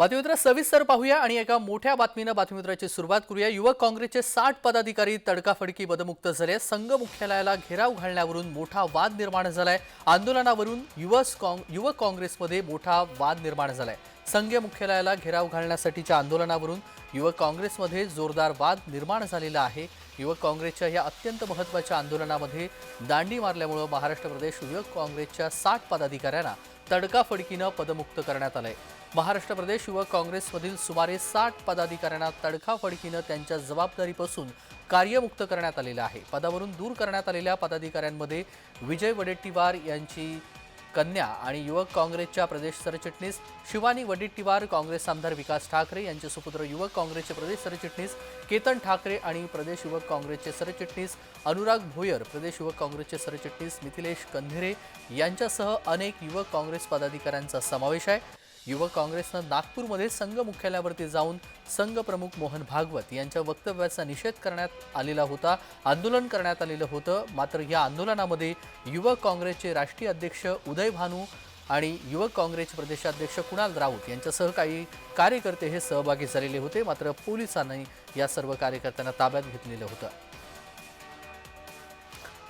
बातमीपत्र सविस्तर पाहूया आणि एका मोठ्या बातमीनं बातमीपत्राची सुरुवात करूया. युवक काँग्रेसचे साठ पदाधिकारी तडकाफडकी बदमुक्त झाले. संघ मुख्यालयाला घेराव घालण्यावरून मोठा वाद निर्माण झालाय. आंदोलनावरून युवक युवक काँग्रेसमध्ये मोठा वाद निर्माण झालाय. संघ मुख्यालयाला घेराव घालण्यासाठीच्या आंदोलनावरून युवक काँग्रेसमध्ये जोरदार वाद निर्माण झालेला आहे. युवक काँग्रेसच्या या अत्यंत महत्त्वाच्या आंदोलनामध्ये दांडी मारल्यामुळं महाराष्ट्र प्रदेश युवक काँग्रेसच्या साठ पदाधिकाऱ्यांना तडकाफडकीनं पदमुक्त करण्यात आलंय. महाराष्ट्र प्रदेश युवक काँग्रेसमधील सुमारे साठ पदाधिकाऱ्यांना तडकाफडकीनं त्यांच्या जबाबदारीपासून कार्यमुक्त करण्यात आलेलं आहे. पदावरून दूर करण्यात आलेल्या पदाधिकाऱ्यांमध्ये विजय वडेट्टीवार यांची कन्या आणि युवक काँग्रेसच्या प्रदेश सरचिटणीस शिवानी वडेट्टीवार काँग्रेस आमदार विकास ठाकरे यांचे सुपुत्र युवक काँग्रेसचे प्रदेश सरचिटणीस केतन ठाकरे आणि प्रदेश युवक काँग्रेसचे सरचिटणीस अनुराग भोयर प्रदेश युवक काँग्रेसचे सरचिटणीस मिथिलेश कंधेरे यांच्यासह अनेक युवक काँग्रेस पदाधिकाऱ्यांचा समावेश आहे. युवक काँग्रेसनं नागपूरमध्ये संघ मुख्यालयावरती जाऊन संघ प्रमुख मोहन भागवत यांच्या वक्तव्याचा निषेध करण्यात आलेला होता आंदोलन करण्यात आलेलं होतं. मात्र या आंदोलनामध्ये युवक काँग्रेसचे राष्ट्रीय अध्यक्ष उदय भानू आणि युवक काँग्रेस प्रदेशाध्यक्ष कुणाल राऊत यांच्यासह काही कार्यकर्ते हे सहभागी झालेले होते. मात्र पोलिसांनी या सर्व कार्यकर्त्यांना ताब्यात घेतलेलं होतं.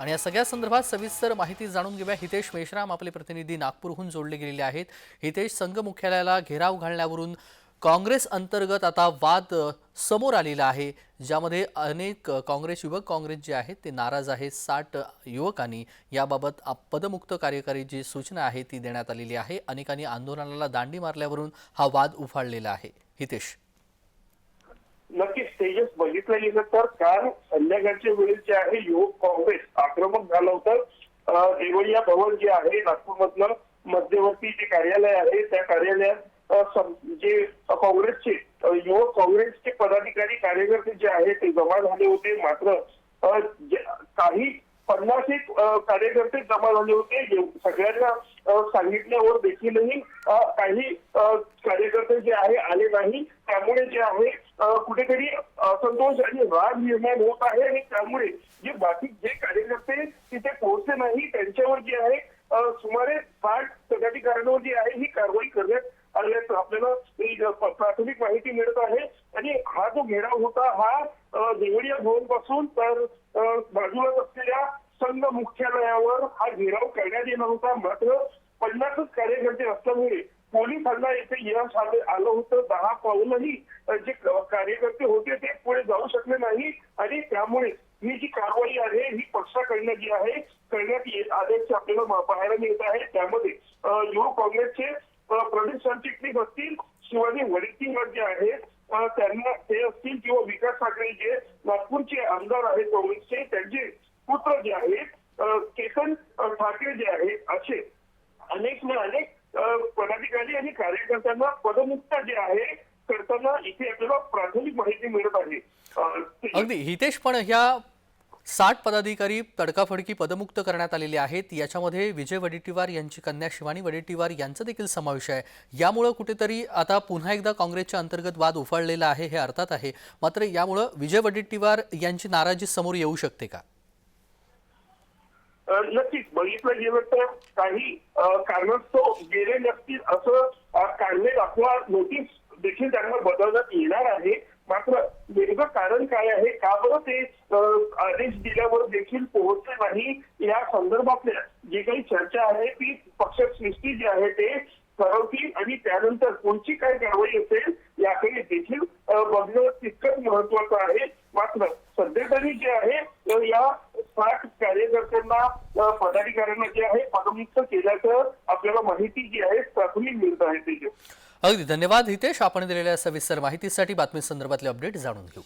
आणि या सगळ्या संदर्भात सविस्तर माहिती जाणून घेऊया. हितेश मेश्राम आपले प्रतिनिधी नागपूरहून जोडले गेलेले आहेत. हितेश संघ मुख्यालयाला घेराव घालण्यावरून काँग्रेस अंतर्गत आता वाद समोर आलेला आहे. ज्यामध्ये अनेक काँग्रेस युवक काँग्रेस जे आहेत ते नाराज आहेत. साठ युवकांनी याबाबत पदमुक्त कार्यकारी जी सूचना आहे ती देण्यात आलेली आहे. अनेकांनी आंदोलनाला दांडी मारल्यावरून हा वाद उफाळलेला आहे. हितेश. तेजस बघितलं गेलं तर काल संध्याकाळच्या वेळेस जे आहे युवक काँग्रेस आक्रमक झालं होतं. देवळिया भवन जे आहे नागपूरमधलं मध्यवर्ती जे कार्यालय आहे त्या कार्यालयात जे काँग्रेसचे युवक काँग्रेसचे पदाधिकारी कार्यकर्ते जे आहे ते जमा झाले होते. मात्र काही पन्नास एक कार्यकर्ते जमा झाले होते. सगळ्यांना सांगितल्यावर देखीलही. काही कार्यकर्ते जे आहे आले नाही. त्यामुळे जे आहे कुठेतरी असंतोष आणि राग निर्माण होत आहे. आणि त्यामुळे जे बाकी जे कार्यकर्ते तिथे पोहोचले नाही त्यांच्यावर जे आहे सुमारे साठ पदाधिकाऱ्यांवर जी आहे ही कारवाई करण्यात आल्याचं आपल्याला प्राथमिक माहिती मिळत आहे. आणि हा जो घेराव होता हा अं, देवळिया भवनपासून तर बाजूला बाजूलाच असलेल्या संघ मुख्यालयावर हा घेराव करण्यात येणार होता. मात्र पन्नासच कार्यकर्ते असल्यामुळे पोलिसांना येथे यश आले- आलं होतं. दहा पाऊलही जे कार्यकर्ते होते ते पुढे जाऊ शकले नाही. आणि त्यामुळे ही जी कारवाई आहे ही पक्षाकडनं जी आहे करण्यात येत आल्याचे आपल्याला पाहायला मिळत आहे त्यामध्ये युवक काँग्रेसचे प्रदेश सरचिटणीस असतील शिवाजी वडेट्टीवार जे आहेत त्यांना ते असतील किंवा विकास ठाकरे जे नागपूरचे आमदार आहेत काँग्रेसचे त्यांचे पुत्र जे आहेत केतन ठाकरे जे आहेत असे अनेक ना अनेक पदाधिकारी आणि कार्यकर्त्यांना पदमुक्त जे आहे करताना इथे आपल्याला प्राथमिक माहिती मिळत आहे. अगदी. हितेश पण ह्या साठ पदाधिकारी तडकाफडकी पदमुक्त करण्यात आलेले आहेत. याच्यामध्ये विजय वडेट्टीवार यांची कन्या शिवानी वडेट्टीवार यांचा देखील समावेश आहे. यामुळं कुठेतरी आता पुन्हा एकदा काँग्रेसच्या अंतर्गत वाद उफाळलेला आहे हे अर्थात आहे. मात्र यामुळं विजय वडेट्टीवार यांची नाराजी समोर येऊ शकते का? नक्कीच. बघितलं गेलं तर काही अ, कारणास्तव गेले नसतील असं अ, काढले नोटीस देखील त्यांना बदलण्यात येणार आहे. मात्र नेमकं कारण काय आहे? का बरं ते आदेश दिल्यावर देखील पोहोचले नाही? या संदर्भातल्या जी काही चर्चा आहे ती पक्षसृष्टी जी आहे ते ठरवतील आणि त्यानंतर पुढची काय कारवाई असेल याकडे देखील बघणं तितकंच महत्वाचं आहे. मात्र सध्या तरी जे आहे या साठ कार्यकर्त्यांना पदाधिकाऱ्यांना जे आहे पदमुक्त केल्याचं आपल्याला माहिती जी आहे प्राथमिक मिळत आहे त्याची अगदी. धन्यवाद हितेश. आपण दिलेल्या सविस्तर माहितीसाठी बातमी संदर्भातले अपडेट जाणून घेऊ.